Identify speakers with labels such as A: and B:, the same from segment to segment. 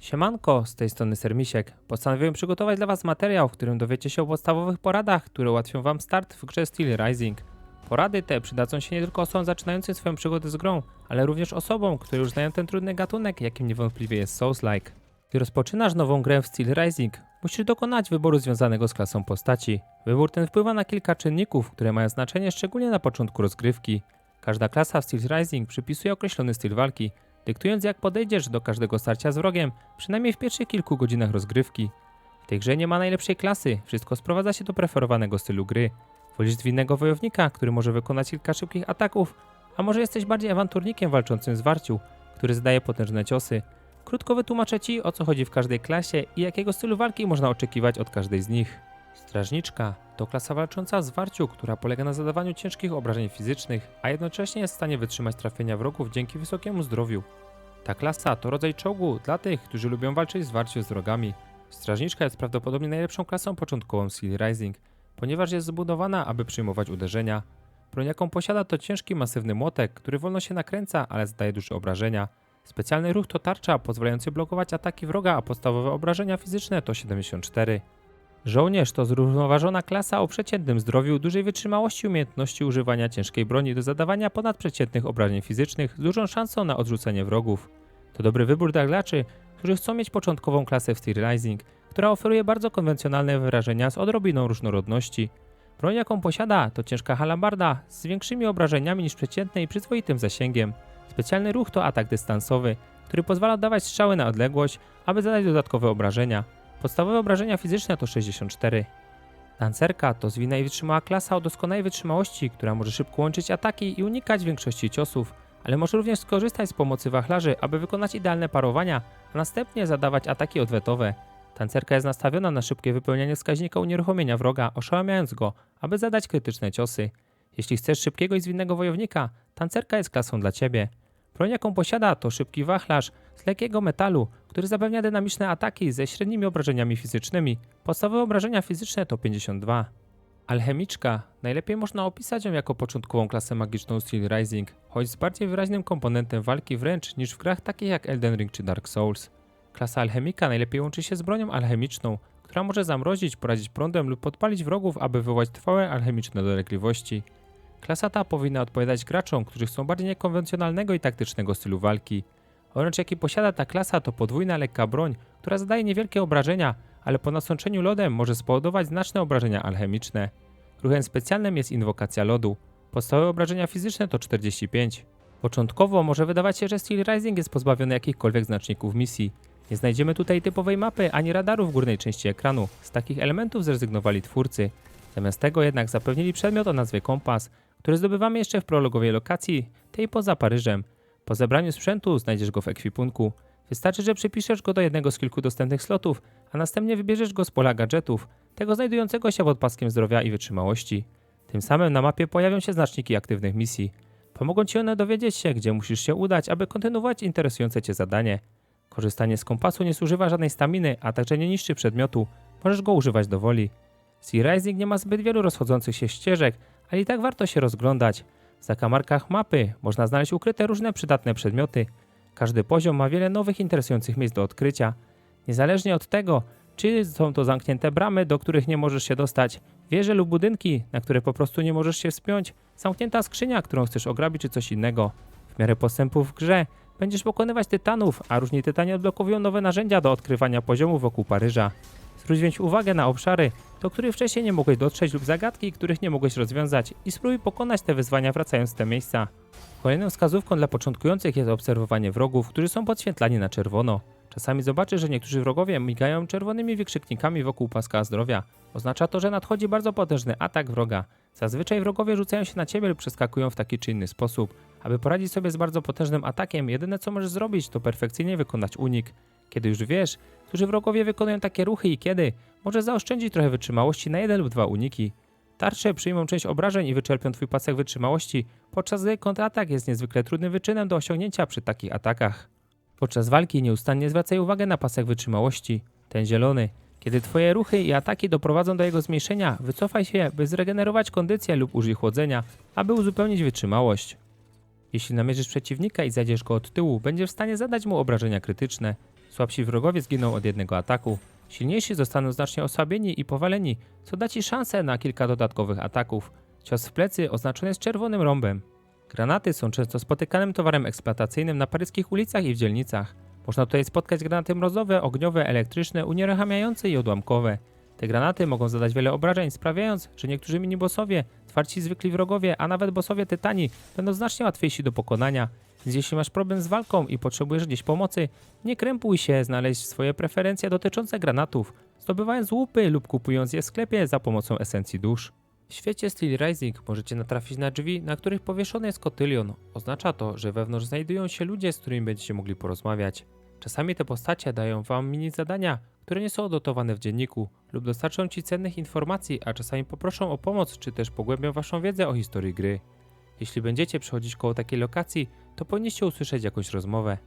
A: Siemanko, z tej strony Sermisiek. Postanowiłem przygotować dla Was materiał, w którym dowiecie się o podstawowych poradach, które ułatwią Wam start w grze Steel Rising. Porady te przydadzą się nie tylko osobom zaczynającym swoją przygodę z grą, ale również osobom, które już znają ten trudny gatunek, jakim niewątpliwie jest Souls-like. Gdy rozpoczynasz nową grę w Steel Rising, musisz dokonać wyboru związanego z klasą postaci. Wybór ten wpływa na kilka czynników, które mają znaczenie szczególnie na początku rozgrywki. Każda klasa w Steel Rising przypisuje określony styl walki, dyktując jak podejdziesz do każdego starcia z wrogiem, przynajmniej w pierwszych kilku godzinach rozgrywki. W tej grze nie ma najlepszej klasy, wszystko sprowadza się do preferowanego stylu gry. Wolisz zwinnego wojownika, który może wykonać kilka szybkich ataków, a może jesteś bardziej awanturnikiem walczącym z warciu, który zadaje potężne ciosy. Krótko wytłumaczę Ci, o co chodzi w każdej klasie i jakiego stylu walki można oczekiwać od każdej z nich. Strażniczka to klasa walcząca w zwarciu, która polega na zadawaniu ciężkich obrażeń fizycznych, a jednocześnie jest w stanie wytrzymać trafienia wrogów dzięki wysokiemu zdrowiu. Ta klasa to rodzaj czołgu dla tych, którzy lubią walczyć w zwarciu z wrogami. Strażniczka jest prawdopodobnie najlepszą klasą początkową w Steel Rising, ponieważ jest zbudowana, aby przyjmować uderzenia. Broń jaką posiada to ciężki, masywny młotek, który wolno się nakręca, ale zdaje duże obrażenia. Specjalny ruch to tarcza, pozwalający blokować ataki wroga, a podstawowe obrażenia fizyczne to 74. Żołnierz to zrównoważona klasa o przeciętnym zdrowiu, dużej wytrzymałości umiejętności używania ciężkiej broni do zadawania ponadprzeciętnych obrażeń fizycznych z dużą szansą na odrzucenie wrogów. To dobry wybór dla graczy, którzy chcą mieć początkową klasę w Steel Rising, która oferuje bardzo konwencjonalne wyrażenia z odrobiną różnorodności. Broń jaką posiada to ciężka halabarda z większymi obrażeniami niż przeciętne i przyzwoitym zasięgiem. Specjalny ruch to atak dystansowy, który pozwala dawać strzały na odległość, aby zadać dodatkowe obrażenia. Podstawowe obrażenia fizyczne to 64. Tancerka to zwinna i wytrzymała klasa o doskonałej wytrzymałości, która może szybko łączyć ataki i unikać większości ciosów, ale może również skorzystać z pomocy wachlarzy, aby wykonać idealne parowania, a następnie zadawać ataki odwetowe. Tancerka jest nastawiona na szybkie wypełnianie wskaźnika unieruchomienia wroga, oszałamiając go, aby zadać krytyczne ciosy. Jeśli chcesz szybkiego i zwinnego wojownika, tancerka jest klasą dla ciebie. Broń jaką posiada to szybki wachlarz z lekkiego metalu, który zapewnia dynamiczne ataki ze średnimi obrażeniami fizycznymi. Podstawowe obrażenia fizyczne to 52. Alchemiczka. Najlepiej można opisać ją jako początkową klasę magiczną Steel Rising, choć z bardziej wyraźnym komponentem walki wręcz niż w grach takich jak Elden Ring czy Dark Souls. Klasa alchemika najlepiej łączy się z bronią alchemiczną, która może zamrozić, porazić prądem lub podpalić wrogów, aby wywołać trwałe alchemiczne dolegliwości. Klasa ta powinna odpowiadać graczom, którzy chcą bardziej niekonwencjonalnego i taktycznego stylu walki. Oręcz jaki posiada ta klasa to podwójna lekka broń, która zadaje niewielkie obrażenia, ale po nasączeniu lodem może spowodować znaczne obrażenia alchemiczne. Ruchem specjalnym jest inwokacja lodu. Podstawowe obrażenia fizyczne to 45. Początkowo może wydawać się, że Steel Rising jest pozbawiony jakichkolwiek znaczników misji. Nie znajdziemy tutaj typowej mapy ani radaru w górnej części ekranu. Z takich elementów zrezygnowali twórcy. Zamiast tego jednak zapewnili przedmiot o nazwie kompas, który zdobywamy jeszcze w prologowej lokacji, tej poza Paryżem. Po zebraniu sprzętu znajdziesz go w ekwipunku. Wystarczy, że przypiszesz go do jednego z kilku dostępnych slotów, a następnie wybierzesz go z pola gadżetów, tego znajdującego się pod paskiem zdrowia i wytrzymałości. Tym samym na mapie pojawią się znaczniki aktywnych misji. Pomogą ci one dowiedzieć się, gdzie musisz się udać, aby kontynuować interesujące cię zadanie. Korzystanie z kompasu nie zużywa żadnej staminy, a także nie niszczy przedmiotu. Możesz go używać do woli. Sea Rising nie ma zbyt wielu rozchodzących się ścieżek, ale i tak warto się rozglądać. W zakamarkach mapy można znaleźć ukryte różne przydatne przedmioty. Każdy poziom ma wiele nowych interesujących miejsc do odkrycia. Niezależnie od tego, czy są to zamknięte bramy, do których nie możesz się dostać, wieże lub budynki, na które po prostu nie możesz się wspiąć, zamknięta skrzynia, którą chcesz ograbić, czy coś innego. W miarę postępów w grze będziesz pokonywać tytanów, a różni tytani odblokowują nowe narzędzia do odkrywania poziomów wokół Paryża. Zwróć uwagę na obszary, do których wcześniej nie mogłeś dotrzeć lub zagadki, których nie mogłeś rozwiązać i spróbuj pokonać te wyzwania wracając w te miejsca. Kolejną wskazówką dla początkujących jest obserwowanie wrogów, którzy są podświetlani na czerwono. Czasami zobaczysz, że niektórzy wrogowie migają czerwonymi wykrzyknikami wokół paska zdrowia. Oznacza to, że nadchodzi bardzo potężny atak wroga. Zazwyczaj wrogowie rzucają się na ciebie lub przeskakują w taki czy inny sposób. Aby poradzić sobie z bardzo potężnym atakiem, jedyne co możesz zrobić to perfekcyjnie wykonać unik. Kiedy już wiesz, którzy wrogowie wykonują takie ruchy i kiedy, może zaoszczędzić trochę wytrzymałości na jeden lub dwa uniki. Tarcze przyjmą część obrażeń i wyczerpią twój pasek wytrzymałości, podczas gdy kontratak jest niezwykle trudnym wyczynem do osiągnięcia przy takich atakach. Podczas walki nieustannie zwracaj uwagę na pasek wytrzymałości, ten zielony. Kiedy twoje ruchy i ataki doprowadzą do jego zmniejszenia, wycofaj się, by zregenerować kondycję lub użyj chłodzenia, aby uzupełnić wytrzymałość. Jeśli namierzysz przeciwnika i zajdziesz go od tyłu, będziesz w stanie zadać mu obrażenia krytyczne. Słabsi wrogowie zginą od jednego ataku. Silniejsi zostaną znacznie osłabieni i powaleni, co da ci szansę na kilka dodatkowych ataków. Cios w plecy oznaczony jest czerwonym rąbem. Granaty są często spotykanym towarem eksploatacyjnym na paryskich ulicach i w dzielnicach. Można tutaj spotkać granaty mrozowe, ogniowe, elektryczne, unieruchamiające i odłamkowe. Te granaty mogą zadać wiele obrażeń, sprawiając, że niektórzy minibossowie, twarci zwykli wrogowie, a nawet bossowie tytani będą znacznie łatwiejsi do pokonania. Więc jeśli masz problem z walką i potrzebujesz gdzieś pomocy, nie krępuj się znaleźć swoje preferencje dotyczące granatów, zdobywając łupy lub kupując je w sklepie za pomocą esencji dusz. W świecie Steel Rising możecie natrafić na drzwi, na których powieszony jest kotylion. Oznacza to, że wewnątrz znajdują się ludzie, z którymi będziecie mogli porozmawiać. Czasami te postacie dają wam mini zadania, które nie są dotowane w dzienniku, lub dostarczą ci cennych informacji, a czasami poproszą o pomoc, czy też pogłębią waszą wiedzę o historii gry. Jeśli będziecie przechodzić koło takiej lokacji, to powinniście usłyszeć jakąś rozmowę.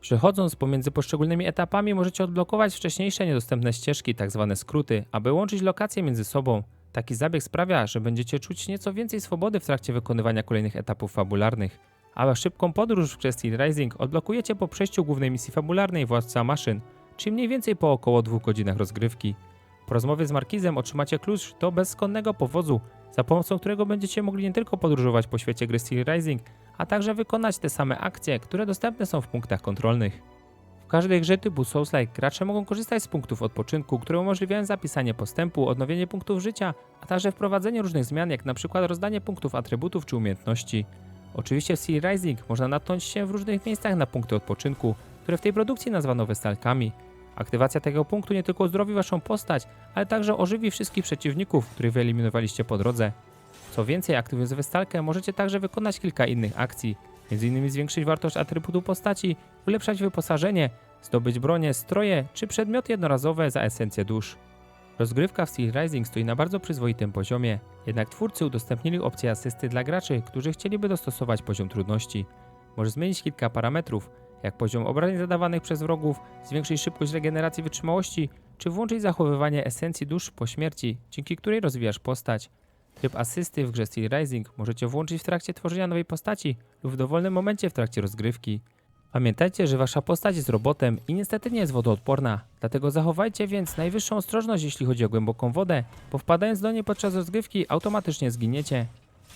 A: Przechodząc pomiędzy poszczególnymi etapami możecie odblokować wcześniejsze niedostępne ścieżki, tzw. skróty, aby łączyć lokacje między sobą. Taki zabieg sprawia, że będziecie czuć nieco więcej swobody w trakcie wykonywania kolejnych etapów fabularnych. A szybką podróż w kwestii Rising odblokujecie po przejściu głównej misji fabularnej Władca Maszyn, czyli mniej więcej po około dwóch godzinach rozgrywki. Po rozmowie z Markizem otrzymacie klucz do bezskonnego powozu, za pomocą którego będziecie mogli nie tylko podróżować po świecie gry Steel Rising, a także wykonać te same akcje, które dostępne są w punktach kontrolnych. W każdej grze typu Souls-like gracze mogą korzystać z punktów odpoczynku, które umożliwiają zapisanie postępu, odnowienie punktów życia, a także wprowadzenie różnych zmian, jak przykład rozdanie punktów atrybutów czy umiejętności. Oczywiście w Steel Rising można natknąć się w różnych miejscach na punkty odpoczynku, które w tej produkcji nazwano westalkami. Aktywacja tego punktu nie tylko uzdrowi waszą postać, ale także ożywi wszystkich przeciwników, których wyeliminowaliście po drodze. Co więcej, aktywując westalkę możecie także wykonać kilka innych akcji, m.in. zwiększyć wartość atrybutu postaci, ulepszać wyposażenie, zdobyć bronię, stroje czy przedmioty jednorazowe za esencję dusz. Rozgrywka w Steel Rising stoi na bardzo przyzwoitym poziomie, jednak twórcy udostępnili opcję asysty dla graczy, którzy chcieliby dostosować poziom trudności. Możesz zmienić kilka parametrów, jak poziom obrażeń zadawanych przez wrogów, zwiększyć szybkość regeneracji wytrzymałości, czy włączyć zachowywanie esencji dusz po śmierci, dzięki której rozwijasz postać. Tryb asysty w grze Steel Rising możecie włączyć w trakcie tworzenia nowej postaci lub w dowolnym momencie w trakcie rozgrywki. Pamiętajcie, że wasza postać jest robotem i niestety nie jest wodoodporna, dlatego zachowajcie więc najwyższą ostrożność jeśli chodzi o głęboką wodę, bo wpadając do niej podczas rozgrywki automatycznie zginiecie.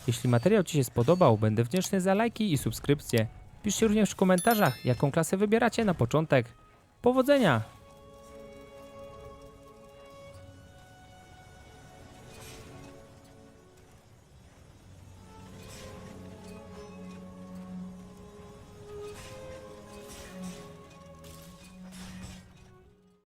A: Jeśli materiał Ci się spodobał, będę wdzięczny za lajki i subskrypcje. Piszcie również w komentarzach, jaką klasę wybieracie na początek. Powodzenia!